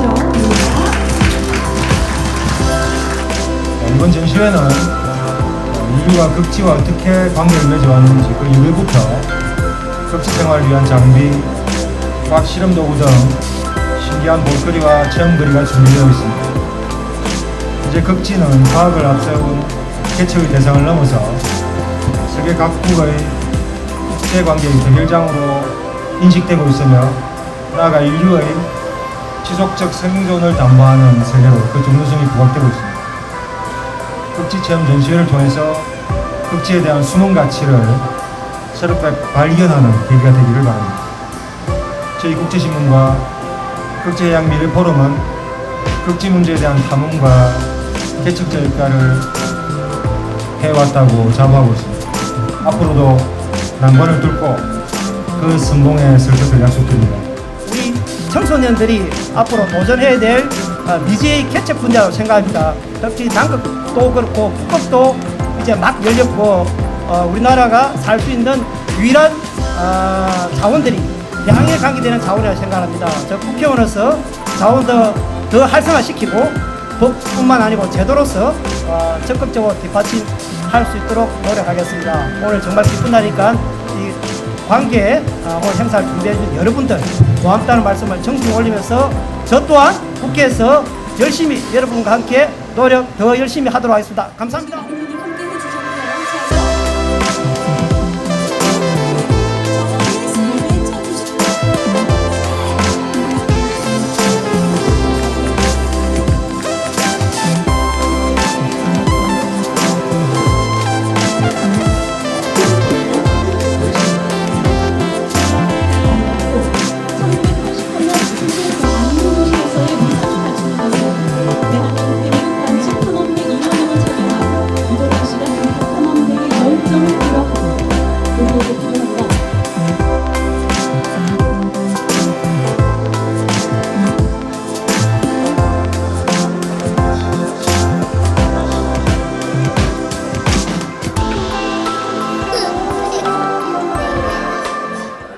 하죠. 이번 전시회는 인류가 극지와 어떻게 관계를 맺어왔는지 그 이후부터 극지 생활을 위한 장비, 과학 실험 도구 등 신기한 볼거리와 체험거리가 준비되어 있습니다. 이제 극지는 과학을 앞세운 개척의 대상을 넘어서 세계 각국의 국제관계의 대결장으로 인식되고 있으며 나아가 인류의 지속적 생존을 담보하는 세계로 그 중요성이 부각되고 있습니다. 극지 체험 전시회를 통해서 극지에 대한 숨은 가치를 새롭게 발견하는 계기가 되기를 바랍니다. 저희 국제신문과 극지해양 미래 포럼은 극지 문제에 대한 탐험과 개척자 역할을 해왔다고 자부하고 있습니다. 앞으로도 난관을 뚫고 그 성공에 설 것을 약속드립니다. 청소년들이 앞으로 도전해야 될 어, 미지의 개척 분야로 생각합니다. 특히 남극도 그렇고 북극도 이제 막 열렸고 어, 우리나라가 살 수 있는 유일한 어, 자원들이 양에 관계되는 자원이라고 생각합니다. 저 국회의원으로서 자원도 더 활성화시키고 법뿐만 아니고 제도로서 어, 적극적으로 뒷받침할 수 있도록 노력하겠습니다. 오늘 정말 기쁜 날이니까 이 관계 어, 오늘 행사를 준비해 주신 여러분들 고맙다는 말씀을 정중히 올리면서 저 또한 국회에서 열심히 여러분과 함께 노력 더 열심히 하도록 하겠습니다. 감사합니다.